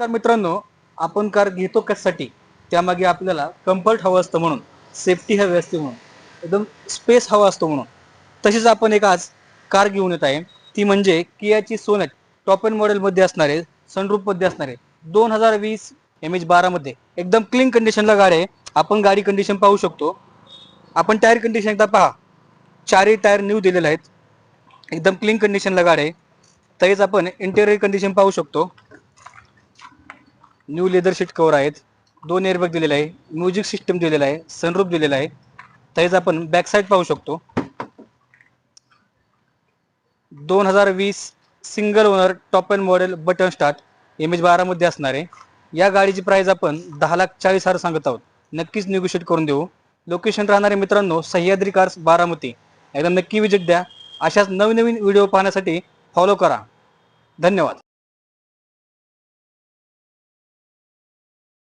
नमस्कार मित्रांनो आपण कार घेतो कशासाठी? त्यामागे आपल्याला कम्फर्ट हवं असतं म्हणून सेफ्टी हवी असते म्हणून एकदम स्पेस हवा असतो म्हणून. तशीच आपण एक आज कार घेऊन येत आहे. ती म्हणजे कियाची सोनेट टॉप एंड मॉडेलमध्ये असणारे सनरूपमध्ये असणारे दोन हजार वीस एम एच बारामध्ये एकदम क्लीन कंडिशनला गाडी आहे. आपण गाडी कंडिशन पाहू शकतो. आपण टायर कंडिशन एकदा पहा. चारही टायर न्यू दिलेले आहेत. एकदम क्लीन कंडिशनला गाडी आहे. तरीच आपण इंटेरियर कंडिशन पाहू शकतो. न्यू लेदर शीट कवर आहेत. दोन एअरबॅग दिलेला आहे. म्युझिक सिस्टम दिलेला आहे. सनरूफ दिलेला आहे. तसेच आपण बॅक साईड पाहू शकतो. दोन हजार वीस single owner top end model button start M H बारामध्ये असणार आहे. या गाडीची प्राइस आपण दहा लाख चाळीस हजार सांगत आहोत. नक्कीच निगोशिएट करून देऊ. लोकेशन राहणारे मित्रांनो सह्याद्री कार्स बारामती. एकदम नक्की विजिट द्या. अशाच नवनवीन व्हिडिओ पाहण्यासाठी फॉलो करा. धन्यवाद.